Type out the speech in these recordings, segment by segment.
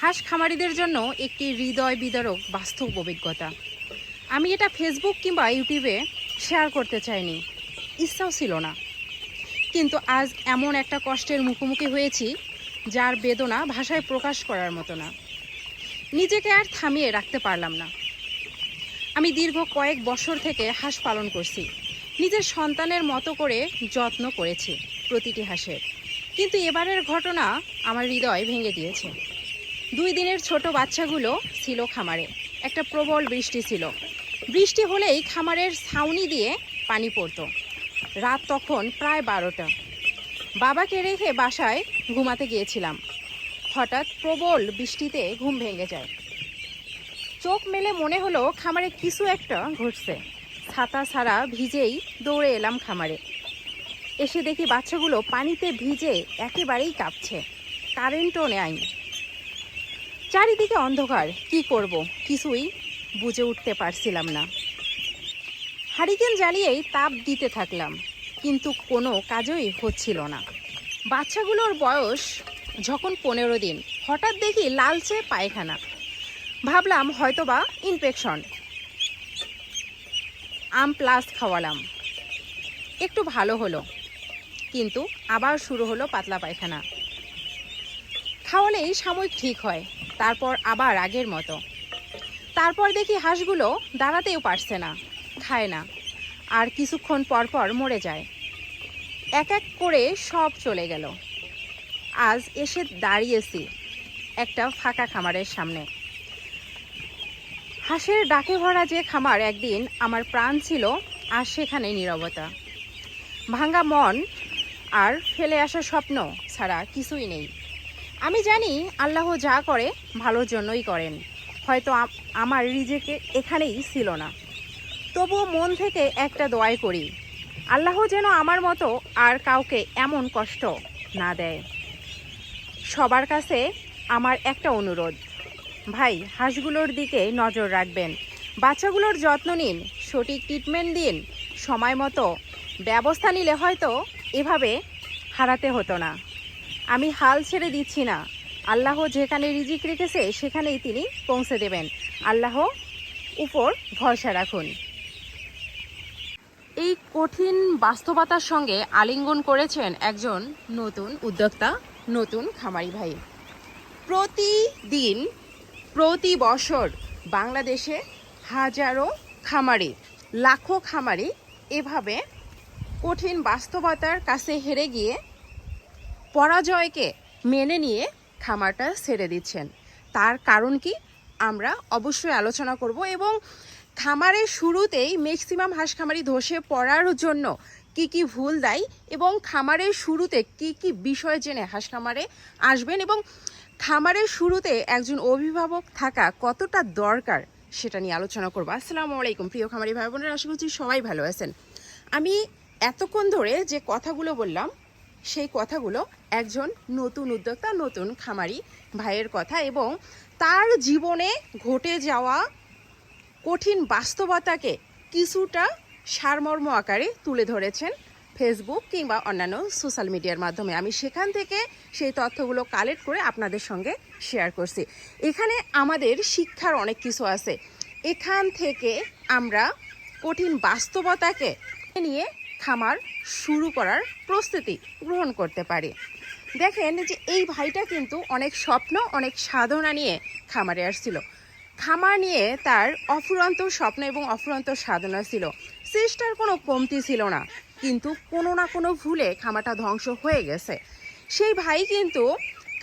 হাঁস খামারিদের জন্য একটি হৃদয় বিদারক বাস্তব অভিজ্ঞতা। আমি এটা ফেসবুক কিংবা ইউটিউবে শেয়ার করতে চাইনি। ইচ্ছাও ছিল না। কিন্তু আজ এমন একটা কষ্টের মুখোমুখি হয়েছি, যার বেদনা ভাষায় প্রকাশ করার মতো না। নিজেকে আর থামিয়ে রাখতে পারলাম না। আমি দীর্ঘ কয়েক বছর থেকে হাঁস পালন করছি। নিজের সন্তানের মতো করে যত্ন করেছি প্রতিটি হাঁসের। কিন্তু এবারের ঘটনা আমার হৃদয় ভেঙে দিয়েছে। দুই দিনের ছোট বাচ্চাগুলো ছিল খামারে। একটা প্রবল বৃষ্টি ছিল। বৃষ্টি হলেই খামারের ছাউনি দিয়ে পানি পড়তো। রাত তখন প্রায় বারোটা। বাবাকে রেখে বাসায় ঘুমাতে গিয়েছিলাম। হঠাৎ প্রবল বৃষ্টিতে ঘুম ভেঙে যায়। চোখ মেলে মনে হলো খামারে কিছু একটা ঘটছে। ছাতা ছাড়া ভিজেই দৌড়ে এলাম খামারে। এসে দেখি বাচ্চাগুলো পানিতে ভিজে একেবারেই কাঁপছে। কারেন্টও নেয় চারিদিকে অন্ধকার। কি করব? কিছুই বুঝে উঠতে পারছিলাম না। হারিকেন জ্বালিয়েই তাপ দিতে থাকলাম, কিন্তু কোনো কাজই হচ্ছিল না। বাচ্চাগুলোর বয়স যখন পনেরো দিন, হঠাৎ দেখি লালচে পায়খানা। ভাবলাম হয়তোবা ইনফেকশন আম প্লাস খাওয়ালাম। একটু ভালো হলো, কিন্তু আবার শুরু হলো পাতলা পায়খানা। খাওয়ালেই সাময়িক ঠিক হয়। তারপর আবার আগের মতো। তারপর দেখি হাঁসগুলো দাঁড়াতেও পারছে না, খায় না, আর কিছুক্ষণ পর পর মরে যায়। এক এক করে সব চলে গেল। আজ এসে দাঁড়িয়েছি একটা ফাঁকা খামারের সামনে। হাঁসের ডাকে ভরা যে খামার একদিন আমার প্রাণ ছিল, আর সেখানে নীরবতা। ভাঙ্গা মন আর ফেলে আসা স্বপ্ন ছাড়া কিছুই নেই। আমি জানি আল্লাহ যা করে, ভালোর জন্যই করেন। হয়তো আমার রিজেকে এখানেই ছিল না। তবুও মন থেকে একটা দোয়াই করি, আল্লাহ যেন আমার মতো আর কাউকে এমন কষ্ট না দেয়। সবার কাছে আমার একটা অনুরোধ, ভাই, হাঁসগুলোর দিকে নজর রাখবেন, বাচ্চাগুলোর যত্ন নিন, সঠিক ট্রিটমেন্ট দিন, সময় মতো ব্যবস্থা নিলে হয়তো এভাবে হারাতে হতো না। আমি হাল ছেড়ে দিচ্ছি না। আল্লাহ যেখানে রিজিক রেখেছে, সেখানেই তিনি পৌঁছে দেবেন। আল্লাহ উপর ভরসা রাখুন। এই কঠিন বাস্তবতার সঙ্গে আলিঙ্গন করেছেন একজন নতুন উদ্যোক্তা, নতুন খামারি ভাই। প্রতিদিন, প্রতি বছর বাংলাদেশে হাজারো খামারি, লাখো খামারি এভাবে কঠিন বাস্তবতার কাছে হেরে গিয়ে পরাজয়কে মেনে নিয়ে খামারটা ছেড়ে দিচ্ছেন। তার কারণ কি? আমরা অবশ্যই আলোচনা করব এবং খামারের শুরুতেই ম্যাক্সিমাম হাঁস খামারি ধসে পড়ার জন্য কি কি ভুল দেয় এবং খামারের শুরুতে কি কি বিষয় জেনে হাঁস খামারে আসবেন এবং খামারের শুরুতে একজন অভিভাবক থাকা কতটা দরকার সেটা নিয়ে আলোচনা করব। আসসালামু আলাইকুম প্রিয় খামারি ভাই বোনেরা, আশা করছি সবাই ভালো আছেন। আমি এতক্ষণ ধরে যে কথাগুলো বললাম সেই কথাগুলো একজন নতুন উদ্যোক্তা, নতুন খামারি ভাইয়ের কথা এবং তার জীবনে ঘটে যাওয়া কঠিন বাস্তবতাকে কিছুটা সারমর্ম আকারে তুলে ধরেছেন ফেসবুক কিংবা অন্যান্য সোশ্যাল মিডিয়ার মাধ্যমে। আমি সেখান থেকে সেই তথ্যগুলো কালেক্ট করে আপনাদের সঙ্গে শেয়ার করছি। এখানে আমাদের শিক্ষার অনেক কিছু আছে। এখান থেকে আমরা কঠিন বাস্তবতাকে নিয়ে খামার শুরু করার প্রস্তুতি গ্রহণ করতে পারি। দেখেন যে এই ভাইটা কিন্তু অনেক স্বপ্ন, অনেক সাধনা নিয়ে খামারে আসছিল। খামার নিয়ে তার অফুরন্ত স্বপ্ন এবং অফুরন্ত সাধনা ছিল। চেষ্টার কোনো কমতি ছিল না, কিন্তু কোনো না কোনো ভুলে খামারটা ধ্বংস হয়ে গেছে। সেই ভাই কিন্তু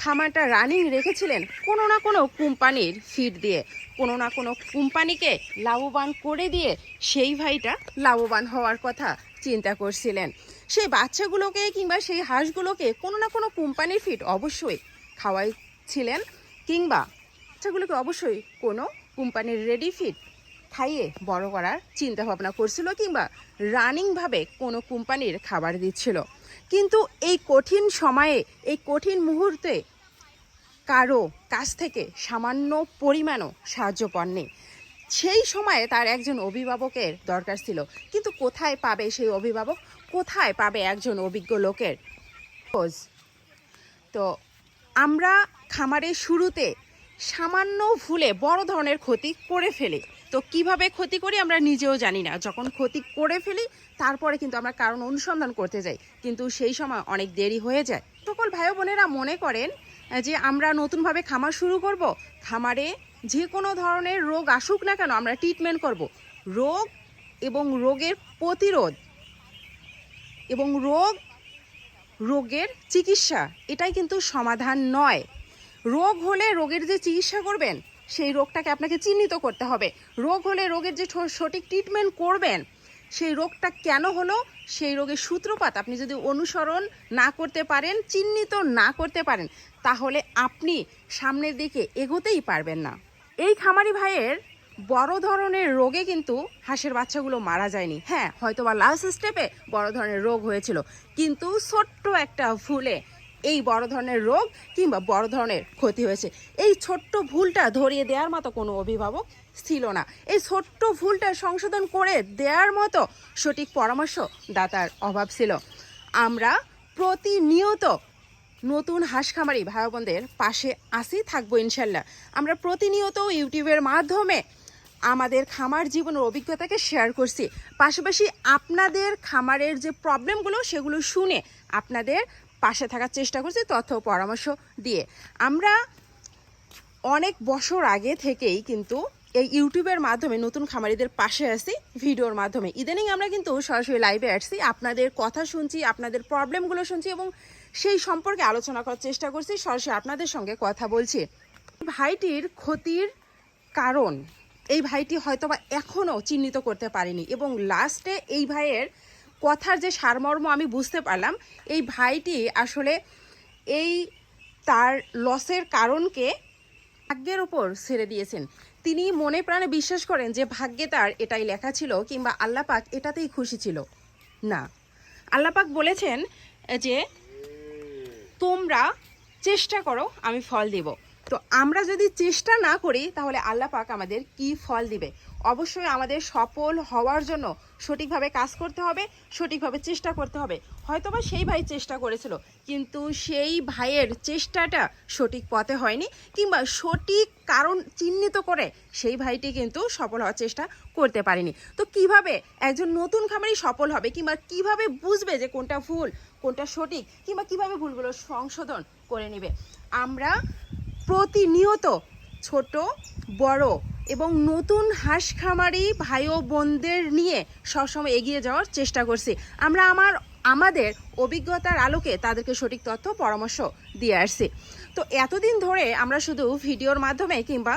খামারটা রানিং রেখেছিলেন কোনো না কোনো কোম্পানির ফিড দিয়ে। কোনো না কোনো কোম্পানিকে লাভবান করে দিয়ে সেই ভাইটা লাভবান হওয়ার কথা চিন্তা করছিলেন। সেই বাচ্চাগুলোকে কিংবা সেই হাঁসগুলোকে কোনো না কোনো কোম্পানির ফিড অবশ্যই খাওয়াইছিলেন কিংবা বাচ্চাগুলোকে অবশ্যই কোনো কোম্পানির রেডি ফিড খাইয়ে বড় করার চিন্তা ভাবনা করছিল কিংবা রানিংভাবে কোনো কোম্পানির খাবার দিচ্ছিল। কিন্তু এই কঠিন সময়ে, এই কঠিন মুহূর্তে কারও কাছ থেকে সামান্য পরিমাণও সাহায্য পাননি। সেই সময়ে তার একজন অভিভাবকের দরকার ছিল। কিন্তু কোথায় পাবে সেই অভিভাবক? কোথায় পাবে একজন অভিজ্ঞ লোকের? খোঁজ। তো আমরা খামারের শুরুতে সামান্য ভুলে বড় ধরনের ক্ষতি করে ফেলি। তো কীভাবে ক্ষতি করি আমরা নিজেও জানি না। যখন ক্ষতি করে ফেলি, তারপরে কিন্তু আমরা কারণ অনুসন্ধান করতে যাই। কিন্তু সেই সময় অনেক দেরি হয়ে যায়। সকল ভাই বোনেরা মনে করেন যে আমরা নতুনভাবে খামার শুরু করব। খামারে যে কোনো ধরনের রোগ আসুক না কেন আমরা ট্রিটমেন্ট করব। রোগ এবং রোগের প্রতিরোধ এবং রোগ, রোগের চিকিৎসা, এটাই কিন্তু সমাধান নয়। রোগ হলে রোগের যে চিকিৎসা করবেন, সেই রোগটাকে আপনাকে চিহ্নিত করতে হবে। রোগ হলে রোগের যে সঠিক ট্রিটমেন্ট করবেন, সেই রোগটা কেন হলো? সেই রোগের সূত্রপাত আপনি যদি অনুসরণ না করতে পারেন, চিহ্নিত না করতে পারেন, তাহলে আপনি সামনের দিকে এগোতেই পারবেন না। এই খামারি ভাইয়ের বড় ধরনের রোগে কিন্তু হাঁসের বাচ্চাগুলো মারা যায়নি। হ্যাঁ হয়তো বা লাস্ট স্টেপে বড় ধরনের রোগ হয়েছিল, কিন্তু ছোট্ট একটা ভুলে এই বড় ধরনের রোগ কিংবা বড় ধরনের ক্ষতি হয়েছে। এই ছোট্ট ভুলটা ধরিয়ে দেওয়ার মতো কোনো অভিভাবক ছিল না। এই ছোট্ট ভুলটা সংশোধন করে দেওয়ার মতো সঠিক পরামর্শ দাতার অভাব ছিল। আমরা প্রতিনিয়ত নতুন হাঁস খামারি ভাই বোনদের পাশে আসি থাকব ইনশাল্লাহ। আমরা প্রতিনিয়ত ইউটিউবের মাধ্যমে আমাদের খামার জীবনের অভিজ্ঞতাকে শেয়ার করছি। পাশাপাশি আপনাদের খামারের যে প্রবলেমগুলো সেগুলো শুনে আপনাদের পাশে থাকার চেষ্টা করছি তথ্য পরামর্শ দিয়ে। আমরা অনেক বছর আগে থেকেই কিন্তু এই ইউটিউবের মাধ্যমে নতুন খামারিদের পাশে আসি ভিডিওর মাধ্যমে। ইদানিং আমরা কিন্তু সরাসরি লাইভে আসছি, আপনাদের কথা শুনছি, আপনাদের প্রবলেমগুলো শুনছি এবং সেই সম্পর্কে আলোচনা করার চেষ্টা করছি। সরাসরি আপনাদের সঙ্গে কথা বলছি। ভাইটির ক্ষতির কারণ, এই ভাইটি হয়তোবা এখনও চিহ্নিত করতে পারেনি এবং লাস্টে এই ভাইয়ের কথার যে সারমর্ম আমি বুঝতে পারলাম, এই ভাইটি আসলে এই তার লসের কারণকে ভাগ্যের ওপর ছেড়ে দিয়েছেন। তিনি মনে প্রাণে বিশ্বাস করেন যে ভাগ্যে তার এটাই লেখা ছিল কিংবা আল্লাপাক এটাতেই খুশি ছিল। না। আল্লাপাক বলেছেন যে তোমরা চেষ্টা করো, আমি ফল দেব। তো আমরা যদি চেষ্টা না করি, তাহলে আল্লাহ পাক আমাদের কি ফল দিবে? অবশ্যই আমাদের সফল হওয়ার জন্য সঠিকভাবে কাজ করতে হবে, সঠিকভাবে চেষ্টা করতে হবে। হয়তোবা সেই ভাই চেষ্টা করেছিল, কিন্তু সেই ভাইয়ের চেষ্টাটা সঠিক পথে হয়নি, কিংবা সঠিক কারণ চিহ্নিত করে সেই ভাইটি কিন্তু সফল হওয়ার চেষ্টা করতে পারেনি। তো কীভাবে একজন নতুন খামারি সফল হবে, কিংবা কীভাবে বুঝবে যে কোনটা ভুল, কোনটা সঠিক, কিংবা কীভাবে ভুলগুলো সংশোধন করে নেবে? আমরা প্রতিনিয়ত ছোট, বড় এবং নতুন হাঁস খামারি ভাই ও বোনদের নিয়ে সবসময় এগিয়ে যাওয়ার চেষ্টা করছি। আমরা আমার, আমাদের অভিজ্ঞতার আলোকে তাদেরকে সঠিক তথ্য, পরামর্শ দিয়ে আসছি। তো এতদিন ধরে আমরা শুধু ভিডিওর মাধ্যমে কিংবা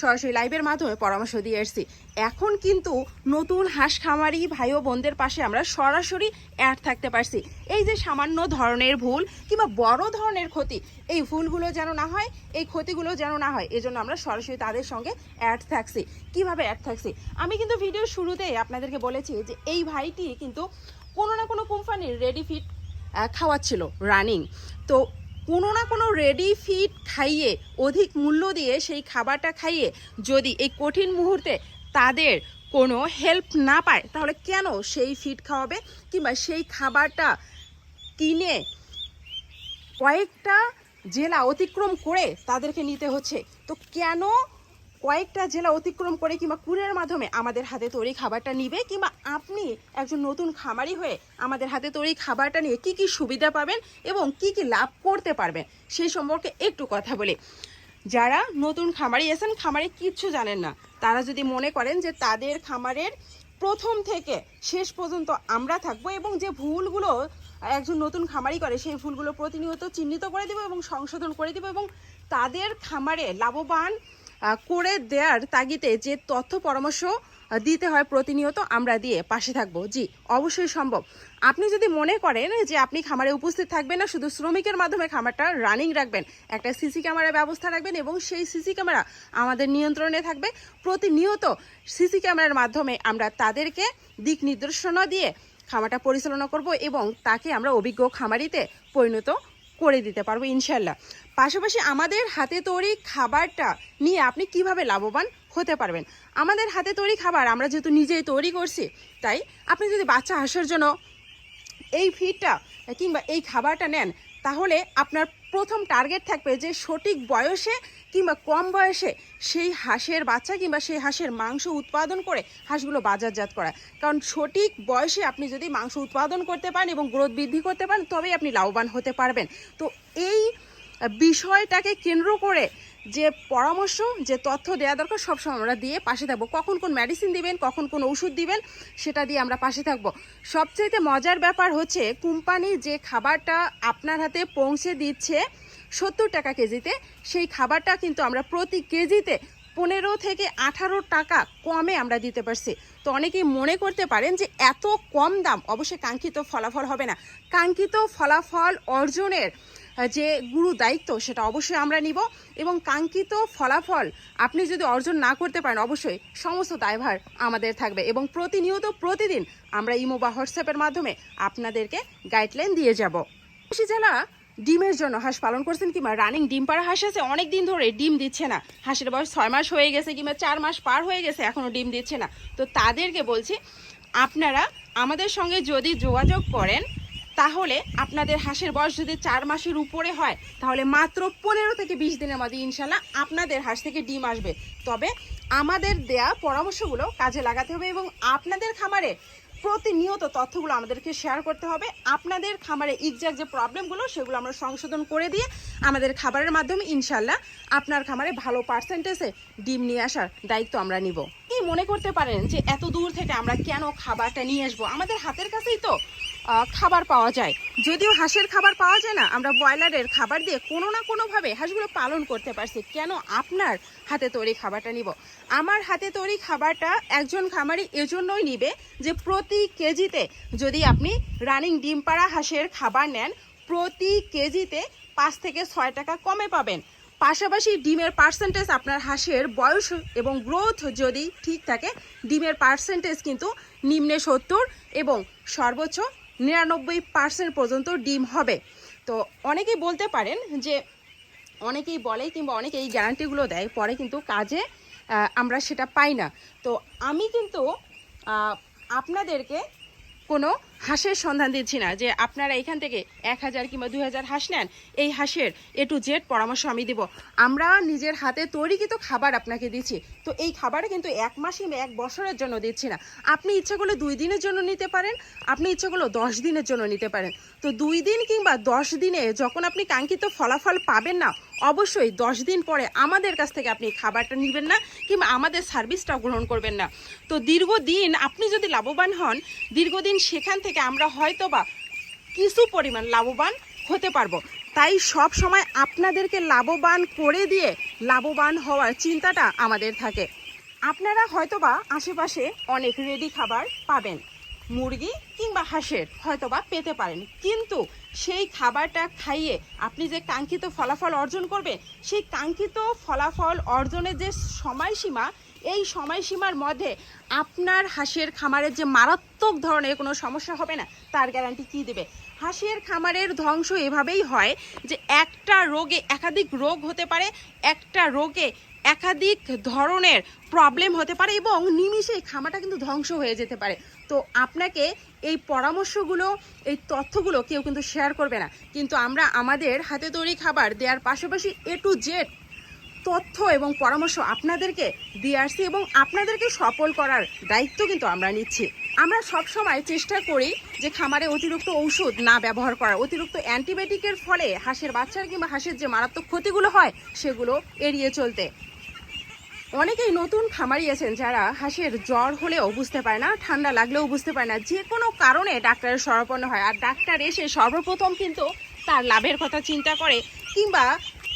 সরাসরি লাইভের মাধ্যমে পরামর্শ দিয়ে আসছি এখন কিন্তু নতুন হাঁস খামারি ভাই ও বোনদের পাশে আমরা সরাসরি অ্যাড থাকতে পারছি। এই যে সামান্য ধরনের ভুল কিংবা বড় ধরনের ক্ষতি, এই ভুলগুলো যেন না হয়, এই ক্ষতিগুলো যেন না হয়, এজন্য আমরা সরাসরি তাদের সঙ্গে অ্যাড থাকছি। কীভাবে অ্যাড থাকছি? আমি কিন্তু ভিডিওর শুরুতেই আপনাদেরকে বলেছি যে এই ভাইটি কিন্তু কোনো না কোনো কোম্পানির রেডি ফিট খাওয়াচ্ছিল রানিং তো কোনো না কোনো রেডি ফিড খাইয়ে, অধিক মূল্য দিয়ে সেই খাবারটা খাইয়ে যদি এই কঠিন মুহূর্তে তাদের কোনো হেল্প না পায়, তাহলে কেন সেই ফিড খাওয়াবে? কিংবা সেই খাবারটা কিনে কয়েকটা জেলা অতিক্রম করে তাদেরকে নিতে হচ্ছে। তো কেন কয়েকটা জেলা অতিক্রম করে কিংবা কুরিয়ার মাধ্যমে আমাদের হাতে তৈরি খাবারটা নিবে কিংবা আপনি একজন নতুন খামারি হয়ে আমাদের হাতে তৈরি খাবারটা নিয়ে কি কি সুবিধা পাবেন এবং কি কি লাভ করতে পারবেন সেই সম্পর্কে একটু কথা বলি। যারা নতুন খামারি এসেন খামারে কিচ্ছু জানেন না, তারা যদি মনে করেন যে তাদের খামারের প্রথম থেকে শেষ পর্যন্ত আমরা থাকব এবং যে ভুলগুলো একজন নতুন খামারি করে, সেই ভুলগুলো প্রতিনিয়ত চিহ্নিত করে দেবো এবং সংশোধন করে দেবো এবং তাদের খামারে লাভবান করে দেওয়ার তাগিদে যে তথ্য পরামর্শ দিতে হয় প্রতিনিয়ত, আমরা দিয়ে পাশে থাকব। জি, অবশ্যই সম্ভব। আপনি যদি মনে করেন যে আপনি খামারে উপস্থিত থাকবেন না, শুধু শ্রমিকের মাধ্যমে খামারটা রানিং রাখবেন, একটা সিসি ক্যামেরার ব্যবস্থা রাখবেন এবং সেই সিসি ক্যামেরা আমাদের নিয়ন্ত্রণে থাকবে। প্রতিনিয়ত সিসি ক্যামেরার মাধ্যমে আমরা তাদেরকে দিক নির্দেশনা দিয়ে খামারটা পরিচালনা করব এবং তাকে আমরা অভিজ্ঞ খামারিতে পরিণত করে দিতে পারব ইনশাল্লাহ পাশাপাশি আমাদের হাতে তৈরি খাবারটা নিয়ে আপনি কীভাবে লাভবান হতে পারবেন? আমাদের হাতে তৈরি খাবার আমরা যেহেতু নিজেই তৈরি করছি, তাই আপনি যদি বাচ্চা হাসার জন্য এই ফিডটা কিংবা এই খাবারটা নেন, তাহলে আপনার প্রথম টার্গেট থাকবে যে সঠিক বয়সে কিংবা কম বয়সে সেই হাঁসের বাচ্চা কিংবা সেই হাঁসের মাংস উৎপাদন করে হাঁসগুলো বাজারজাত করা। কারণ সঠিক বয়সে আপনি যদি মাংস উৎপাদন করতে পারেন এবং গ্রোথ বৃদ্ধি করতে পারেন, তবেই আপনি লাভবান হতে পারবেন। তো এই বিষয়টাকে কেন্দ্র করে যে পরামর্শ, যে তথ্য দেওয়া দরকার, সবসময় আমরা দিয়ে পাশে থাকব। কখন কোন মেডিসিন দিবেন, কখন কোন ওষুধ দিবেন, সেটা দিয়ে আমরা পাশে থাকব। সবচেয়ে মজার ব্যাপার হচ্ছে কোম্পানি যে খাবারটা আপনার হাতে পৌঁছে দিচ্ছে সত্তর টাকা কেজিতে, সেই খাবারটা কিন্তু আমরা প্রতি কেজিতে পনেরো থেকে আঠারো টাকা কমে আমরা দিতে পারছি। তো অনেকেই মনে করতে পারেন যে, এত কম দাম, অবশ্যই কাঙ্ক্ষিত ফলাফল হবে না। কাঙ্ক্ষিত ফলাফল অর্জনের যে গুরু দায়িত্ব, সেটা অবশ্যই আমরা নিব এবং কাঙ্ক্ষিত ফলাফল আপনি যদি অর্জন না করতে পারেন, অবশ্যই সমস্ত দায়ভার আমাদের থাকবে এবং প্রতিনিয়ত প্রতিদিন আমরা ইমো বা হোয়াটসঅ্যাপের মাধ্যমে আপনাদেরকে গাইডলাইন দিয়ে যাব। যারা ডিমের জন্য হাঁস পালন করছেন কিংবা রানিং ডিম পাড়া হাঁস আছে অনেক দিন ধরে ডিম দিচ্ছে না। হাঁসের বয়স ছয় মাস হয়ে গেছে কিংবা চার মাস পার হয়ে গেছে এখনও ডিম দিচ্ছে না। তো তাদেরকে বলছি, আপনারা আমাদের সঙ্গে যদি যোগাযোগ করেন তাহলে আপনাদের হাঁসের বয়স যদি চার মাসের উপরে হয়, তাহলে মাত্র পনেরো থেকে বিশ দিনের মধ্যে ইনশাল্লাহ আপনাদের হাঁস থেকে ডিম আসবে। তবে আমাদের দেয়া পরামর্শগুলো কাজে লাগাতে হবে এবং আপনাদের খামারে প্রতিনিয়ত তথ্যগুলো আমাদেরকে শেয়ার করতে হবে। আপনাদের খামারে এক্সাক্ট যে প্রবলেমগুলো সেগুলো আমরা সংশোধন করে দিয়ে আমাদের খাবারের মাধ্যমে ইনশাল্লাহ আপনার খামারে ভালো পার্সেন্টেজে ডিম নিয়ে আসার দায়িত্ব আমরা নিব। কি মনে করতে পারেন যে এত দূর থেকে আমরা কেন খাবারটা নিয়ে আসব? আমাদের হাতের কাছেই তো খাবার পাওয়া যায়। যদিও হাঁসের খাবার পাওয়া যায় না, আমরা ব্রয়লারের খাবার দিয়ে কোনো না কোনোভাবে হাঁসগুলো পালন করতে পারছি। কেন আপনার হাতে তৈরি খাবারটা নিব? আমার হাতে তৈরি খাবারটা একজন খামারি এজন্যই নিবে যে প্রতি কেজিতে যদি আপনি রানিং ডিম পাড়া হাঁসের খাবার নেন, প্রতি কেজিতে পাঁচ থেকে ছয় টাকা কমে পাবেন। পাশাপাশি ডিমের পার্সেন্টেজ আপনার হাঁসের বয়স এবং গ্রোথ যদি ঠিক থাকে, ডিমের পার্সেন্টেজ কিন্তু নিম্নে সত্তর এবং সর্বোচ্চ নিরানব্বই পার্সেন্ট পর্যন্ত ডিম হবে। তো অনেকেই বলতে পারেন যে, অনেকেই বলে কিংবা অনেকে এই গ্যারান্টিগুলো দেয়, পরে কিন্তু কাজে আমরা সেটা পাই না। তো আমি কিন্তু আপনাদেরকে কোনো হাঁসের সন্ধান দিচ্ছি না যে আপনারা এখান থেকে এক হাজার কিংবা দুই হাজার হাঁস নেন, এই হাঁসের এ টু জেড পরামর্শ আমি দিব। আমরা নিজের হাতে তৈরিকৃত খাবার আপনাকে দিচ্ছি। তো এই খাবার কিন্তু এক মাস এক বছরের জন্য দিচ্ছি না। আপনি ইচ্ছা করলে দুই দিনের জন্য নিতে পারেন, আপনি ইচ্ছা করলে দশ দিনের জন্য নিতে পারেন। তো দুই দিন কিংবা দশ দিনে যখন আপনি কাঙ্ক্ষিত ফলাফল পাবেন না, অবশ্যই দশ দিন পরে আমাদের কাছ থেকে আপনি খাবারটা নেবেন না কিংবা আমাদের সার্ভিসটা গ্রহণ করবেন না। তো দীর্ঘদিন আপনি যদি লাভবান হন, দীর্ঘদিন সেখান থেকে আমরা হয়তো বা কিছু পরিমাণ লাভবান হতে পারব। তাই সব সময় আপনাদেরকে লাভবান করে দিয়ে লাভবান হওয়ার চিন্তাটা আমাদের থাকে। আপনারা হয়তোবা আশেপাশে অনেক রেডি খাবার পাবেন। মুরগি কিংবা হাঁসের হয়তোবা পেতে পারেন। কিন্তু সেই খাবারটা খাইয়ে আপনি যে কাঙ্ক্ষিত ফলাফল অর্জন করবে সেই কাঙ্ক্ষিত ফলাফল অর্জনের যে সময়সীমা এই সময়সীমার মধ্যে আপনার হাঁসের খামারের যে মারাত্মক ধরনের কোনো সমস্যা হবে না, তার গ্যারান্টি কি দেবে? হাঁসের খামারের ধ্বংস এভাবেই হয় যে একটা রোগে একাধিক রোগ হতে পারে, একটা রোগে একাধিক ধরনের প্রবলেম হতে পারে এবং নিমিষে এই খামারটা কিন্তু ধ্বংস হয়ে যেতে পারে। তো আপনাকে এই পরামর্শগুলো, এই তথ্যগুলো কেউ কিন্তু শেয়ার করবে না। কিন্তু আমরা আমাদের হাতে তৈরি খাবার দেওয়ার পাশাপাশি এ টু জেড তথ্য এবং পরামর্শ আপনাদেরকে দিয়ে আসছি এবং আপনাদেরকে সফল করার দায়িত্ব কিন্তু আমরা নিচ্ছি। আমরা সব সময় চেষ্টা করি যে খামারে অতিরিক্ত ঔষধ না ব্যবহার করার। অতিরিক্ত অ্যান্টিবায়োটিকের ফলে হাঁসের বাচ্চার কিংবা হাঁসের যে মারাত্মক ক্ষতিগুলো হয়, সেগুলো এড়িয়ে চলতে। অনেকেই নতুন খামারি আছেন যারা হাঁসের জ্বর হলেও বুঝতে পারে না, ঠান্ডা লাগলেও বুঝতে পারে না। যে কোনো কারণে ডাক্তারের শরণাপন্ন হয় আর ডাক্তার এসে সর্বপ্রথম কিন্তু তার লাভের কথা চিন্তা করে কিংবা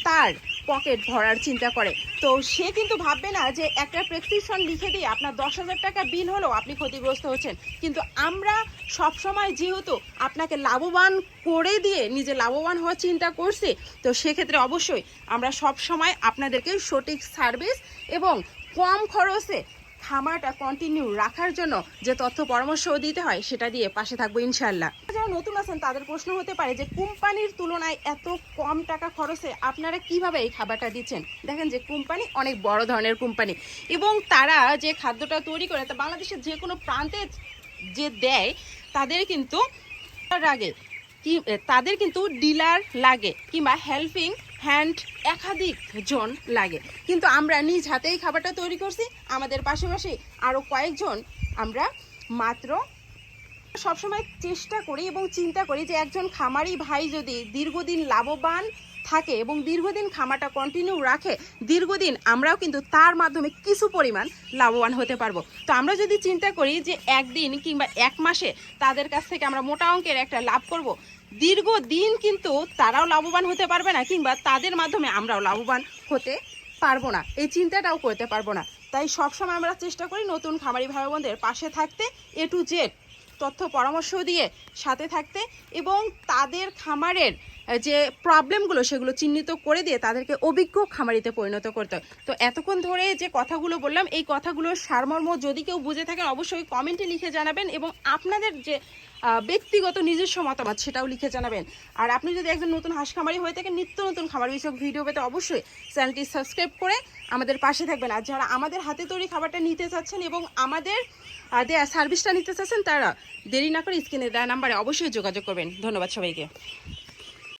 তার পকেট ভরার চিন্তা করে। তো সে কিন্তু ভাববে না যে একটা প্রেসক্রিপশন লিখে দিয়ে আপনার দশ হাজার টাকা বিল হলেও আপনি ক্ষতিগ্রস্ত হচ্ছেন। কিন্তু আমরা সব সময় যেহেতু আপনাকে লাভবান করে দিয়ে নিজে লাভবান হওয়ার চিন্তা করছি, তো সেক্ষেত্রে অবশ্যই আমরা সব সময় আপনাদেরকে সঠিক সার্ভিস এবং কম খরচে খামারটা কন্টিনিউ রাখার জন্য যে তথ্য পরামর্শ দিতে হয়, সেটা দিয়ে পাশে থাকব ইনশাল্লাহ যারা নতুন আছেন, তাদের প্রশ্ন হতে পারে যে, কোম্পানির তুলনায় এত কম টাকা খরচে আপনারা কীভাবে এই খাবারটা দিচ্ছেন? দেখেন যে, কোম্পানি অনেক বড় ধরনের কোম্পানি। এবং তারা যে খাদ্যটা তৈরি করে, তা বাংলাদেশের যে কোনো প্রান্তে যে দেয়, তাদের কিন্তু আগে কি তাদের কিন্তু ডিলার লাগে কিংবা হেল্পিং হ্যান্ড একাধিক জন লাগে। কিন্তু আমরা নিজ হাতেই খাবারটা তৈরি করছি, আমাদের পাশাপাশি আরও কয়েকজন আমরা মাত্র সবসময় চেষ্টা করি এবং চিন্তা করি যে একজন খামারি ভাই যদি দীর্ঘদিন লাভবান থাকে এবং দীর্ঘদিন খামারটা কন্টিনিউ রাখে, দীর্ঘদিন আমরাও কিন্তু তার মাধ্যমে কিছু পরিমাণ লাভবান হতে পারব। তো আমরা যদি চিন্তা করি যে একদিন কিংবা এক মাসে তাদের কাছ থেকে আমরা মোটা অঙ্কের একটা লাভ করব দীর্ঘদিন কিন্তু তারাও লাভবান হতে পারবে না, কিংবা তাদের মাধ্যমে আমরাও লাভবান হতে পারব না। এই চিন্তাটাও করতে পারব না। তাই সবসময় আমরা চেষ্টা করি নতুন খামারি ভাই বোনদের পাশে থাকতে, এ টু জেড তথ্য পরামর্শ দিয়ে সাথে থাকতে এবং তাদের খামারের যে প্রবলেমগুলো সেগুলো চিহ্নিত করে দিয়ে তাদেরকে অভিজ্ঞ খামারিতে পরিণত করতে হয়। তো এতক্ষণ ধরে যে কথাগুলো বললাম, এই কথাগুলোর সারমর্ম যদি কেউ বুঝে থাকেন, অবশ্যই কমেন্টে লিখে জানাবেন এবং আপনাদের যে ব্যক্তিগত নিজস্ব মতামত সেটাও লিখে জানাবেন। আর আপনি যদি একজন নতুন হাঁস খামারি হয়ে থাকেন, নিত্য নতুন খামার বিষয়ক ভিডিও পেতে অবশ্যই চ্যানেলটি সাবস্ক্রাইব করে আমাদের পাশে থাকবেন। আর যারা আমাদের হাতে তৈরি খাবারটা নিতে চাচ্ছেন এবং আমাদের দেয়া সার্ভিসটা নিতে চাচ্ছেন, তারা দেরি না করে স্ক্রিনে দেওয়া নাম্বারে অবশ্যই যোগাযোগ করবেন। ধন্যবাদ সবাইকে।